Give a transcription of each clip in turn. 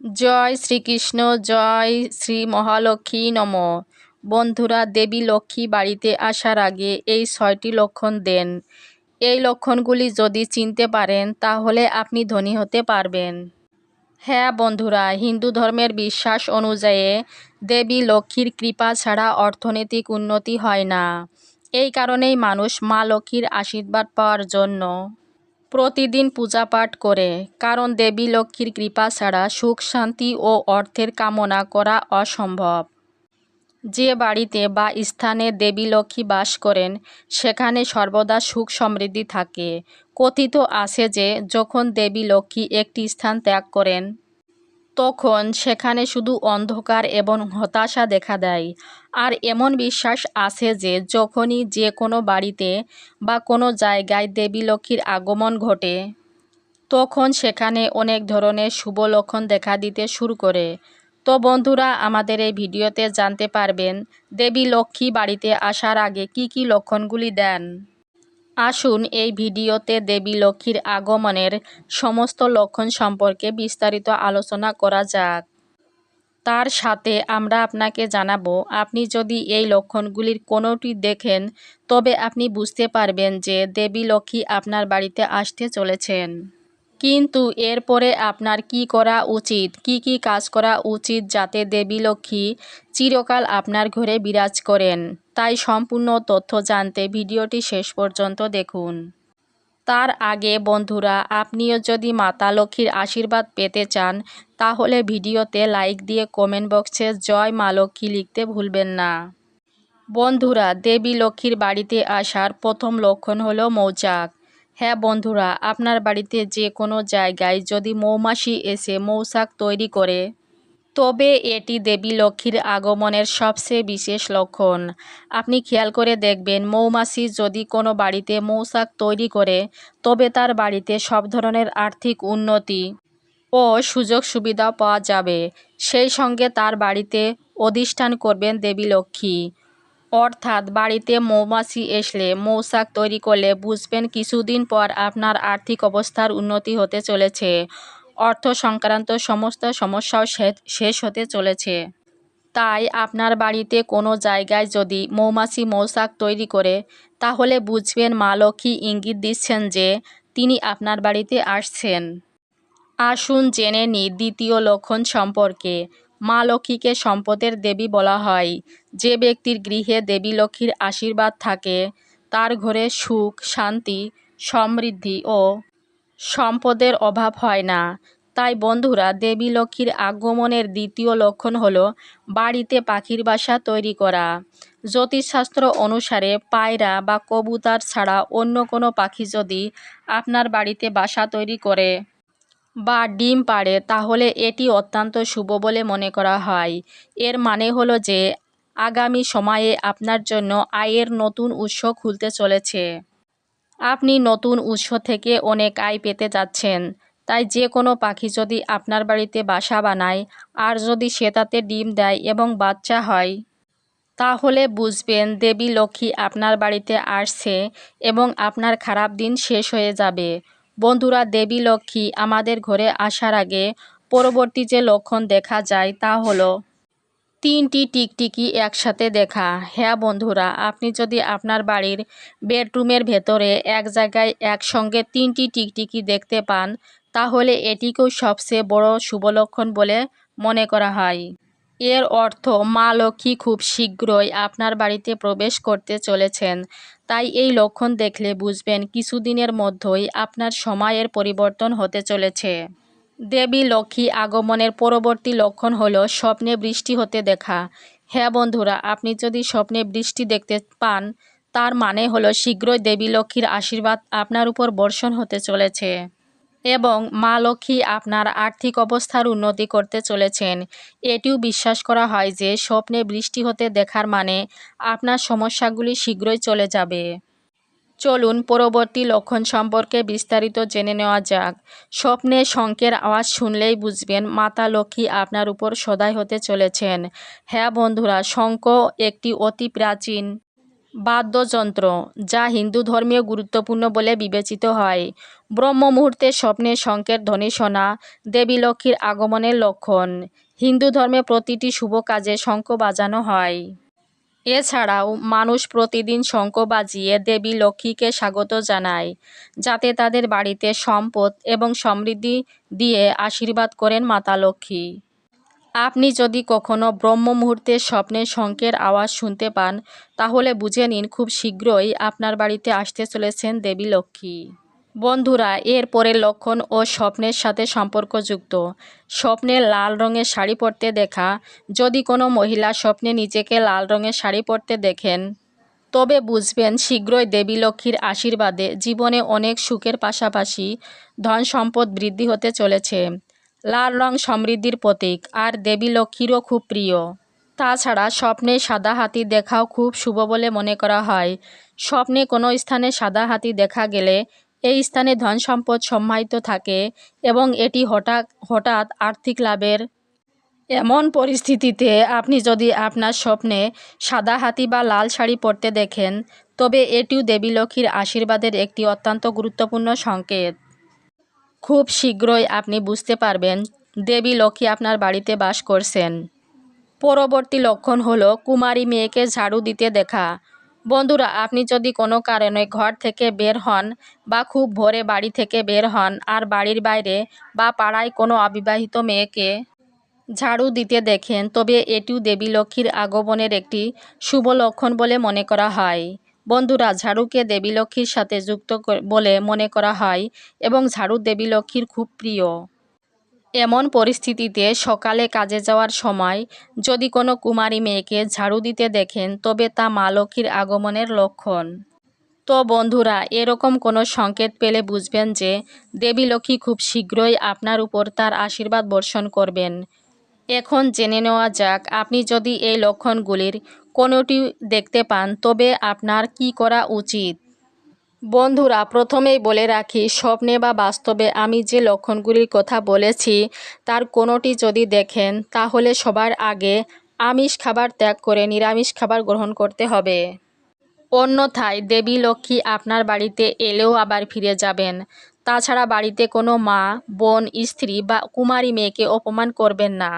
জয় শ্রীকৃষ্ণ, জয় শ্রী মহালক্ষ্মী নম। বন্ধুরা, দেবী লক্ষ্মী বাড়িতে আসার আগে এই ছয়টি লক্ষণ দেন। এই লক্ষণগুলি যদি চিনতে পারেন, তাহলে আপনি ধনী হতে পারবেন। হ্যাঁ বন্ধুরা, হিন্দু ধর্মের বিশ্বাস অনুযায়ী দেবী লক্ষ্মীর কৃপা ছাড়া অর্থনৈতিক উন্নতি হয় না। এই কারণেই মানুষ মা লক্ষ্মীর আশীর্বাদ পাওয়ার জন্য প্রতিদিন পূজা পাঠ করে, কারণ দেবী লক্ষ্মীর কৃপা ছাড়া সুখ, শান্তি ও অর্থের কামনা করা অসম্ভব। যে বাড়িতে বা স্থানে দেবী লক্ষ্মী বাস করেন, সেখানে সর্বদা সুখ সমৃদ্ধি থাকে। কথিত আছে যে, যখন দেবী লক্ষ্মী একটি স্থান ত্যাগ করেন তখন সেখানে শুধু অন্ধকার এবং হতাশা দেখা দেয়। আর এমন বিশ্বাস আছে যে, যখনই যে কোনো বাড়িতে বা কোনো জায়গায় দেবী লক্ষ্মীর আগমন ঘটে, তখন সেখানে অনেক ধরনের শুভ লক্ষণ দেখা দিতে শুরু করে। তো বন্ধুরা, আমাদের এই ভিডিওতে জানতে পারবেন, দেবী লক্ষ্মী বাড়িতে আসার আগে কি কি লক্ষণগুলি দেন। আসুন এই ভিডিওতে দেবী লক্ষ্মীর আগমনের সমস্ত লক্ষণ সম্পর্কে বিস্তারিত আলোচনা করা যাক। তার সাথে আমরা আপনাকে জানাব, আপনি যদি এই লক্ষণগুলির কোনোটি দেখেন, তবে আপনি বুঝতে পারবেন যে দেবী লক্ষ্মী আপনার বাড়িতে আসতে চলেছেন। কিন্তু এরপরে আপনার কি করা উচিত? কি কি কাজ করা উচিত যাতে দেবী লক্ষ্মী চিরকাল আপনার ঘরে বিরাজ করেন? তাই সম্পূর্ণ তথ্য জানতে ভিডিওটি শেষ পর্যন্ত দেখুন। তার আগে বন্ধুরা, আপনিও যদি মাতা লক্ষ্মীর আশীর্বাদ পেতে চান, তাহলে ভিডিওতে লাইক দিয়ে কমেন্ট বক্সে জয় মা লক্ষ্মী লিখতে ভুলবেন না। বন্ধুরা, দেবী লক্ষ্মীর বাড়িতে আসার প্রথম লক্ষণ হলো মৌচাক। হ্যাঁ বন্ধুরা, আপনার বাড়িতে যে কোনো জায়গায় যদি মৌমাছি এসে মৌচাক তৈরি করে, তবে এটি দেবী লক্ষ্মীর আগমনের সবচেয়ে বিশেষ লক্ষণ। আপনি খেয়াল করে দেখবেন, মৌমাছি যদি কোনো বাড়িতে মৌচাক তৈরি করে, তবে তার বাড়িতে সব ধরনের আর্থিক উন্নতি ও সুযোগ সুবিধা পাওয়া যাবে। সেই সঙ্গে তার বাড়িতে অধিষ্ঠান করবেন দেবী লক্ষ্মী। অর্থাৎ বাড়িতে মৌমাছি এসলে মৌচাক তৈরি করলে বুঝবেন কিছুদিন পর আপনার আর্থিক অবস্থার উন্নতি হতে চলেছে। অর্থ সংক্রান্ত সমস্ত সমস্যাও শেষ হতে চলেছে। তাই আপনার বাড়িতে কোনো জায়গায় যদি মৌমাছি মৌচাক তৈরি করে, তাহলে বুঝবেন মা লক্ষ্মী ইঙ্গিত দিচ্ছেন যে তিনি আপনার বাড়িতে আসছেন। আসুন জেনে নি দ্বিতীয় লক্ষণ সম্পর্কে। মা লক্ষ্মীকে সম্পদের দেবী বলা হয়। যে ব্যক্তির গৃহে দেবী লক্ষ্মীর আশীর্বাদ থাকে, তার ঘরে সুখ, শান্তি, সমৃদ্ধি ও সম্পদের অভাব হয় না। তাই বন্ধুরা, দেবী লক্ষ্মীর আগমনের দ্বিতীয় লক্ষণ হল বাড়িতে পাখির বাসা তৈরি করা। জ্যোতিষশাস্ত্র অনুসারে পায়রা বা কবুতর ছাড়া অন্য কোনো পাখি যদি আপনার বাড়িতে বাসা তৈরি করে বা ডিম পাড়ে, তাহলে এটি অত্যন্ত শুভ বলে মনে করা হয়। এর মানে হলো যে, আগামী সময়ে আপনার জন্য আয়ের নতুন উৎস খুলতে চলেছে। আপনি নতুন উৎস থেকে অনেক আয় পেতে যাচ্ছেন। তাই যে কোনো পাখি যদি আপনার বাড়িতে বাসা বানায়, আর যদি সে তাতে ডিম দেয় এবং বাচ্চা হয়, তাহলে বুঝবেন দেবী লক্ষ্মী আপনার বাড়িতে আসছে এবং আপনার খারাপ দিন শেষ হয়ে যাবে। বন্ধুরা, দেবী লক্ষ্মী, আমাদের ঘরে আসার আগে পরবর্তী যে লক্ষণ দেখা যায় তা হলো তিনটি টিকটিকি একসাথে দেখা। হ্যাঁ বন্ধুরা, আপনি যদি আপনার বাড়ির বেডরুমের ভেতরে এক জায়গায় একসঙ্গে তিনটি টিকটিকি দেখতে পান, তাহলে এটিকেও সবচেয়ে বড় শুভ লক্ষণ বলে মনে করা হয়। এর অর্থ মা লক্ষ্মী খুব শীঘ্রই আপনার বাড়িতে প্রবেশ করতে চলেছেন। তাই এই লক্ষণ দেখলে বুঝবেন কিছুদিনের মধ্যেই আপনার সময়ের পরিবর্তন হতে চলেছে। দেবী লক্ষ্মী আগমনের পরবর্তী লক্ষণ হল স্বপ্নে বৃষ্টি হতে দেখা। হ্যাঁ বন্ধুরা, আপনি যদি স্বপ্নে বৃষ্টি দেখতে পান, তার মানে হলো শীঘ্রই দেবী লক্ষ্মীর আশীর্বাদ আপনার উপর বর্ষণ হতে চলেছে। এবং মা লক্ষ্মী আপনার আর্থিক অবস্থার উন্নতি করতে চলেছেন। এটিও বিশ্বাস করা হয় যে স্বপ্নে বৃষ্টি হতে দেখার মানে আপনার সমস্যাগুলি শীঘ্রই চলে যাবে। চলুন পরবর্তী লক্ষণ সম্পর্কে বিস্তারিত জেনে নেওয়া যাক। স্বপ্নে শঙ্কের আওয়াজ শুনলেই বুঝবেন মাতা লক্ষ্মী আপনার উপর সদাই হতে চলেছেন। হ্যাঁ বন্ধুরা, শঙ্ক একটি অতি প্রাচীন বাদ্যযন্ত্র, যা হিন্দু ধর্মীয় গুরুত্বপূর্ণ বলে বিবেচিত হয়। ব্রহ্ম মুহূর্তে স্বপ্নের শঙ্কের ধ্বনি শোনা দেবী লক্ষ্মীর আগমনের লক্ষণ। হিন্দু ধর্মে প্রতিটি শুভ কাজে শঙ্খ বাজানো হয়। এছাড়াও মানুষ প্রতিদিন শঙ্খ বাজিয়ে দেবী লক্ষ্মীকে স্বাগত জানায়, যাতে তাদের বাড়িতে সম্পদ এবং সমৃদ্ধি দিয়ে আশীর্বাদ করেন মাতা লক্ষ্মী। আপনি যদি কখনো ব্রহ্ম মুহূর্তে স্বপ্নের শঙ্কের আওয়াজ শুনতে পান, তাহলে বুঝে নিন খুব শীঘ্রই আপনার বাড়িতে আসতে চলেছেন দেবী লক্ষ্মী। বন্ধুরা, এর পরের লক্ষণ ও স্বপ্নের সাথে সম্পর্কযুক্ত। স্বপ্নে লাল রঙের শাড়ি পরতে দেখা, যদি কোনো মহিলা স্বপ্নে নিজেকে লাল রঙের শাড়ি পরতে দেখেন, তবে বুঝবেন শীঘ্রই দেবী লক্ষ্মীর আশীর্বাদে জীবনে অনেক সুখের পাশাপাশি ধন সম্পদ বৃদ্ধি হতে চলেছে। লাল রং সমৃদ্ধির প্রতীক, আর দেবী লক্ষ্মীরও খুব প্রিয়। তাছাড়া স্বপ্নে সাদা হাতি দেখাও খুব শুভ বলে মনে করা হয়। স্বপ্নে কোনো স্থানে সাদা হাতি দেখা গেলে এই স্থানে ধন সম্পদ সম্মানিত থাকে এবং এটি হঠাৎ হঠাৎ আর্থিক লাভের এমন পরিস্থিতিতে আপনি যদি আপনার স্বপ্নে সাদা হাতি বা লাল শাড়ি পরতে দেখেন, তবে এটিও দেবী লক্ষ্মীর আশীর্বাদের একটি অত্যন্ত গুরুত্বপূর্ণ সংকেত। খুব শীঘ্রই আপনি বুঝতে পারবেন, দেবী লক্ষ্মী আপনার বাড়িতে বাস করছেন। পরবর্তী লক্ষণ হলো কুমারী মেয়েকে ঝাড়ু দিতে দেখা। বন্ধুরা, আপনি যদি কোনো কারণে ঘর থেকে বের হন বা খুব ভোরে বাড়ি থেকে বের হন আর বাড়ির বাইরে বা পাড়ায় কোনো অবিবাহিত মেয়েকে ঝাড়ু দিতে দেখেন, তবে এটিও দেবী লক্ষ্মীর আগমনের একটি শুভ লক্ষণ বলে মনে করা হয়। বন্ধুরা, ঝাড়ুকে দেবী লক্ষ্মীর সাথে যুক্ত বলে মনে করা হয় এবং ঝাড়ু দেবী লক্ষ্মীর খুব প্রিয়। এমন পরিস্থিতিতে সকালে কাজে যাওয়ার সময় যদি কোনো কুমারী মেয়েকে ঝাড়ু দিতে দেখেন, তবে তা মা লক্ষ্মীর আগমনের লক্ষণ। তো বন্ধুরা, এরকম কোনো সংকেত পেলে বুঝবেন যে দেবী লক্ষ্মী খুব শীঘ্রই আপনার উপর তার আশীর্বাদ বর্ষণ করবেন। এখন জেনে নেওয়া যাক, আপনি যদি এই লক্ষণগুলির কোনোটি দেখতে পান, তবে আপনার কি করা উচিত? বন্ধুরা, প্রথমেই বলে রাখি, স্বপ্নে বা বাস্তবে আমি যে লক্ষণগুলির কথা বলেছি, তার কোনোটি যদি দেখেন, তাহলে সবার আগে আমিষ খাবার ত্যাগ করে নিরামিষ খাবার গ্রহণ করতে হবে। অন্যথায় দেবী লক্ষ্মী আপনার বাড়িতে এলেও আবার ফিরে যাবেন। তাছাড়া বাড়িতে কোনো মা, বোন, স্ত্রী বা কুমারী মেয়েকে অপমান করবেন না।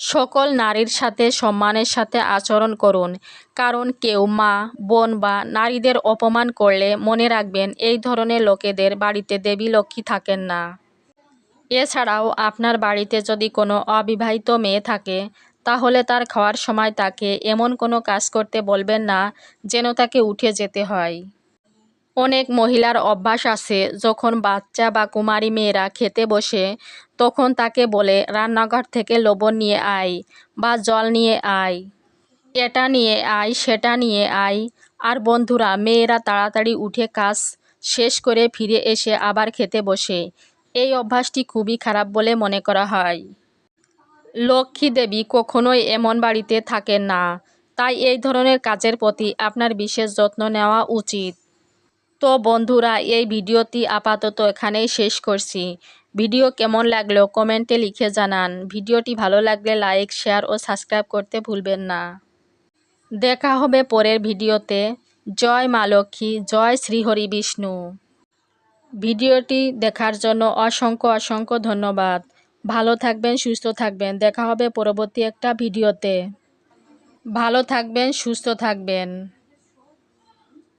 সকল নারীর সাথে সম্মানের সাথে আচরণ করুন। কারণ কেউ মা, বোন বা নারীদের অপমান করলে মনে রাখবেন এই ধরনের লোকেদের বাড়িতে দেবী লক্ষ্মী থাকেন না। এছাড়াও আপনার বাড়িতে যদি কোনো অবিবাহিত মেয়ে থাকে, তাহলে তার খাওয়ার সময় তাকে এমন কোনো কাজ করতে বলবেন না যেন তাকে উঠে যেতে হয়। অনেক মহিলার অভ্যাস আছে, যখন বাচ্চা বা কুমারী মেয়েরা খেতে বসে তখন তাকে বলে, রান্নাঘর থেকে লবণ নিয়ে আয় বা জল নিয়ে আয়। এটা নিয়ে আয়, সেটা নিয়ে আয়। আর বন্ধুরা, মেয়েরা তাড়াতাড়ি উঠে কাজ শেষ করে ফিরে এসে আবার খেতে বসে। এই অভ্যাসটি খুবই খারাপ বলে মনে করা হয়। লক্ষ্মী দেবী কখনোই এমন বাড়িতে থাকেন না। তাই এই ধরনের কাজের প্রতি আপনার বিশেষ যত্ন নেওয়া উচিত। তো বন্ধুরা, এই ভিডিওটি আপাতত এখানেই শেষ করছি। ভিডিও কেমন লাগল কমেন্টে লিখে জানান। ভিডিওটি ভালো লাগলে লাইক, শেয়ার ও সাবস্ক্রাইব করতে ভুলবেন না। দেখা হবে পরের ভিডিওতে। জয় মা লক্ষ্মী, জয় শ্রীহরি বিষ্ণু। ভিডিওটি দেখার জন্য অসংখ্য অসংখ্য ধন্যবাদ। ভালো থাকবেন, সুস্থ থাকবেন। দেখা হবে পরবর্তী একটা ভিডিওতে। ভালো থাকবেন, সুস্থ থাকবেন।